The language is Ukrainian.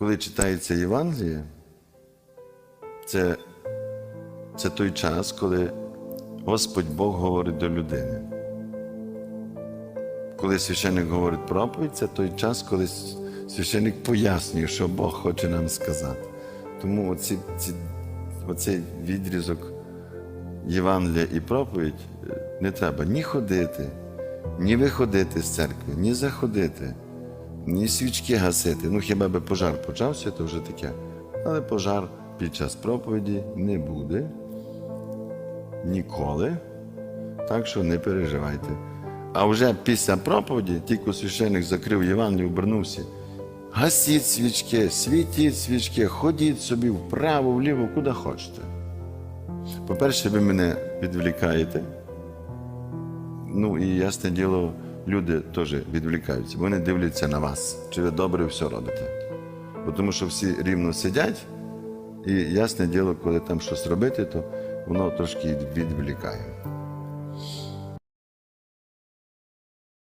коли читається Євангеліє, це, це той час, коли Господь Бог говорить до людини. Коли священник говорить проповідь, це той час, коли священник пояснює, що Бог хоче нам сказати. Тому оці, ці, оцей відрізок Євангелія і проповідь е, не треба ні ходити, ні виходити з церкви, ні заходити, ні свічки гасити. Ну хіба би пожар почався, то вже таке. Але пожар під час проповіді не буде ніколи. Так що не переживайте. А вже після проповіді, тільки священник закрив Євангелію, обернувся. Гасіть свічки, світіть свічки, ходіть собі вправо, вліво, куди хочете. По-перше, ви мене відвлікаєте. Ну і ясне діло, люди теж відвлікаються. Вони дивляться на вас, чи ви добре все робите. Бо Тому що всі рівно сидять, і ясне діло, коли там щось робити, то воно трошки відвлікає.